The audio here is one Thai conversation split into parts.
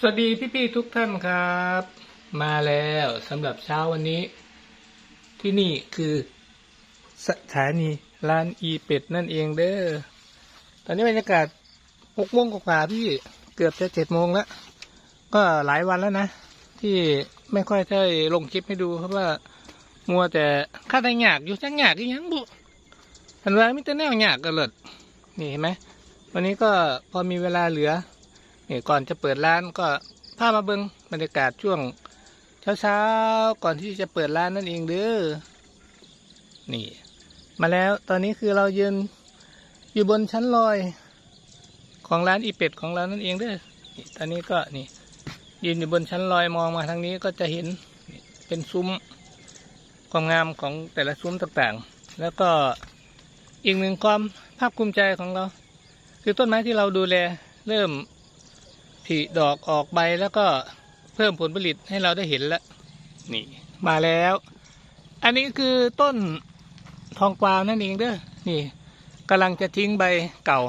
สวัสดีพี่ๆทุกท่านครับ มาแล้วสำหรับเช้าวันนี้ ที่นี่คือสถานีร้านอีเป็ดนั่นเองเด้อตอนนี้บรรยากาศหกโมงกว่าพี่เกือบจะเจ็ดโมงแล้ว ก็หลายวันแล้วนะ ที่ไม่ค่อยได้ลงคลิปให้ดู เพราะว่ามัวแต่ข้าได้หยากอยู่จังหยากอีหยังบุทันว่ามิแต่แนวหยากกันเลยนี่เห็นไหมวันนี้ก็พอมีเวลาเหลือ นี่ก่อนจะเปิดร้านก็พามาเบิงบรรยากาศช่วงเช้าๆก่อนที่จะเปิดร้านนั่นเองเด้อนี่ มาแล้วตอนนี้คือเรายืนอยู่บนชั้นลอย ของร้านอีเป็ดของเรานั่นเองเด้อตอนนี้ก็นี่ยืนอยู่บนชั้นลอยมองมาทางนี้ก็จะเห็นเป็นซุ้มความงามของแต่ละซุ้มต่างๆ แล้วก็อีกหนึ่งความภาคภูมิใจของเรา คือต้นไม้ที่เราดูแลเริ่ม ผลิดอกออกใบแล้วก็เพิ่มผลผลิตให้เราได้เห็นแล้ว นี่มาแล้ว อันนี้คือต้นทองกวาวนั่นเองเด้อนี่กำลังจะทิ้งใบเก่า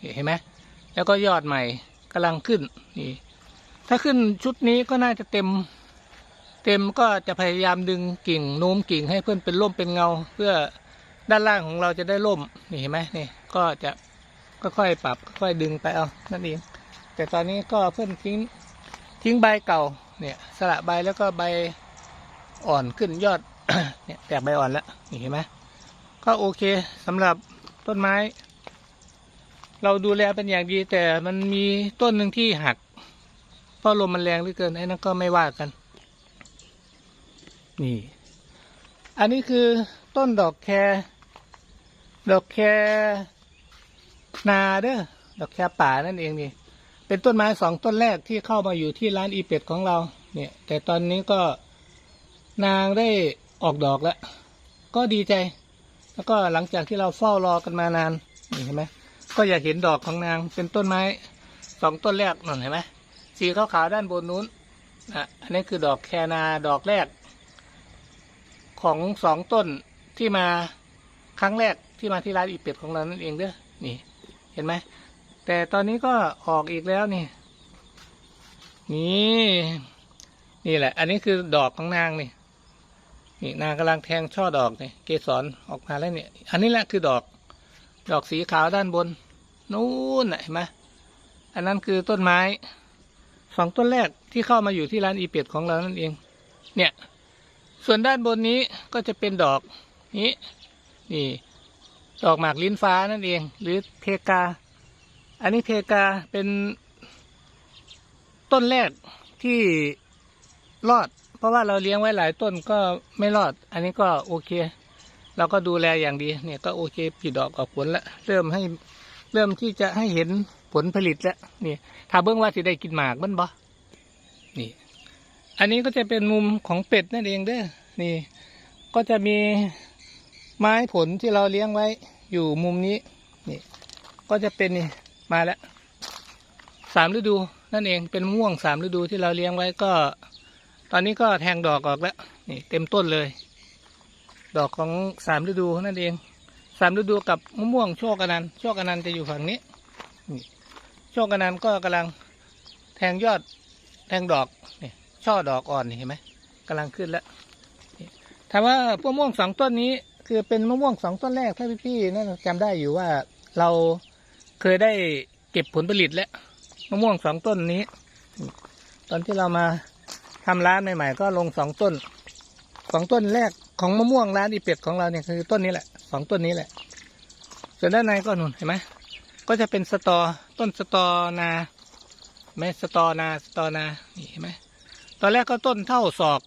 นี่เห็นไหมแล้วก็ยอดใหม่กำลังขึ้นนี่ ถ้าขึ้นชุดนี้ก็น่าจะเต็ม เต็มก็จะพยายามดึงกิ่งโน้มกิ่งให้เพื่อนเป็นร่มเป็นเงา เพื่อด้านล่างของเราจะได้ร่มนี่เห็นไหมนี่ก็จะค่อยๆปรับค่อยๆดึงไปเอานั่นเอง แต่ตอนนี้ก็เพิ่นทิ้งทิ้งใบเก่าเนี่ยสละใบแล้วก็ใบอ่อนขึ้นยอดเนี่ยแตกใบอ่อนแล้วนี่เห็นไหมก็โอเคสำหรับต้นไม้ เราดูแลเป็นอย่างดี แต่มันมีต้นหนึ่งที่หักเพราะลมมันแรงเหลือเกินไอ้นั่นก็ไม่ว่ากัน นี่ อันนี้คือต้นดอกแครดอกแครนาเด้อดอกแครป่านั่นเองนี่ เป็นต้นไม้สองต้นแรกที่เข้ามาอยู่ที่ร้านอีเป็ดของเรา เนี่ย แต่ตอนนี้ก็นางได้ออกดอกแล้ว ก็ดีใจ แล้วก็หลังจากที่เราเฝ้ารอกันมานานเห็นไหมก็อยากเห็นดอกของนางเป็นต้นไม้สองต้นแรกนั่นเห็นไหมสีขาวๆด้านบนนู้นอะอันนี้คือดอกแคนาดอกแรก ของสองต้นที่มาครั้งแรกที่มาที่ร้านอีเป็ดของเรานั่นเองเด้อนี่ เห็นไหม แต่ตอนนี้ก็ออกอีกแล้วนี่ นี่ นี่แหละ อันนี้คือดอกของนางนี่ นี่นางกำลังแทงช่อดอกนี่เกสรออกมาแล้วเนี่ย อันนี้แหละคือดอก ดอกสีขาวด้านบน นู้นน่ะเห็นไหมอันนั้นคือต้นไม้สองต้นแรกที่เข้ามาอยู่ที่ร้านอีเป็ดของเรานั่นเอง เนี่ย ส่วนด้านบนนี้ก็จะเป็นดอกนี้ นี่ ดอกหมากลิ้นฟ้านั่นเอง หรือเพกา อันนี้เพกาเป็นต้นแรกที่รอด เพราะว่าเราเลี้ยงไว้หลายต้นก็ไม่รอด อันนี้ก็โอเค เราก็ดูแลอย่างดีเนี่ยก็โอเคผลิดอกออกผลแล้วเริ่มให้เริ่มที่จะให้เห็นผลผลิตแล้วนี่ถ้าเบื้องว่าสิได้กินหมากมันบ่นี่ อันนี้ก็จะเป็นมุมของเป็ดนั่นเองเด้อนี่ ก็จะมีไม้ผลที่เราเลี้ยงไว้อยู่มุมนี้ นี่ ก็จะเป็นนี่ มาแล้วสามฤดูนั่นเองเป็นมะม่วงสามฤดูที่เราเลี้ยงไว้ก็ ตอนนี้ก็แทงดอกออกแล้วนี่เต็มต้นเลย ดอกของสามฤดูนั่นเองสามฤดูกับมะม่วงโชคอนันต์โชคอนันต์จะอยู่ฝั่งนี้นี่โชคอนันต์ก็กำลังแทงยอดแทงดอกนี่ช่อดอกอ่อนเห็นไหมกำลังขึ้นแล้วถามว่ามะม่วงสองต้นนี้ คือเป็นมะม่วงสองต้นแรกถ้าพี่ๆนั่นจำได้อยู่ว่าเรา เคยได้เก็บผลผลิตแล้วมะม่วงสองต้นนี้ ตอนที่เรามาทำร้านใหม่ๆก็ลงสองต้นสองต้นแรกของมะม่วงร้านอีเป็ดของเราเนี่ยคือต้นนี้แหละสองต้นนี้แหละ ส่วนด้านในก็หนุนเห็นไหมก็จะเป็นสตอต้นสตอนาแม่สตอนาสตอนานี่เห็นไหมตอนแรกก็ต้นเท่าศอก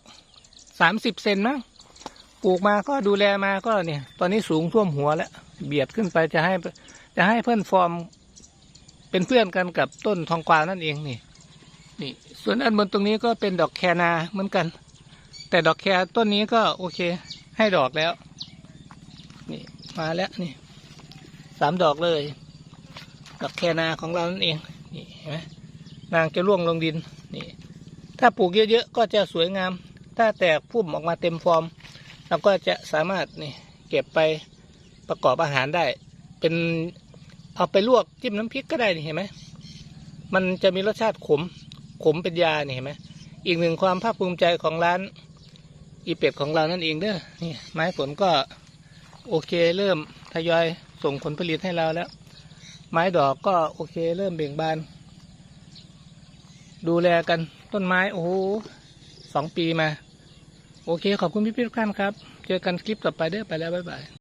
สามสิบเซนมั้งปลูกมาก็ดูแลมาก็เนี่ย ตอนนี้สูงท่วมหัวแล้ว เบียดขึ้นไปจะให้ จะให้เพื่อนฟอร์ม เป็นเพื่อนกันกับต้นทองกวาวนั่นเองนี่ นี่ ส่วนอันบนตรงนี้ก็เป็นดอกแคนาเหมือนกัน แต่ดอกแคต้นนี้ก็โอเค ให้ดอกแล้ว นี่มาแล้วนี่สามดอกเลย ดอกแคนาของเรานั่นเอง นี่เห็นไหมนางจะร่วงลงดิน นี่ ถ้าปลูกเยอะๆก็จะสวยงาม ถ้าแตกพุ่มออกมาเต็มฟอร์มเราก็จะสามารถนี่เก็บไป ประกอบอาหารได้ เป็นเอาไปลวกจิ้มน้ำพริกก็ได้นี่เห็นไหมมันจะมีรสชาติขมขมเป็นยาเนี่ยเห็นไหมอีกหนึ่งความภาคภูมิใจของร้าน อีเป็ดของเรานั่นเองเด้อนี่ไม้ผลก็โอเคเริ่มทยอยส่งผลผลิตให้เราแล้ว ไม้ดอกก็โอเคเริ่มเบ่งบาน ดูแลกันต้นไม้โอ้โหสองปีมา โอเคขอบคุณพี่ๆทุกท่านครับ เจอกันคลิปต่อไปเด้อไปแล้วบ๊ายบาย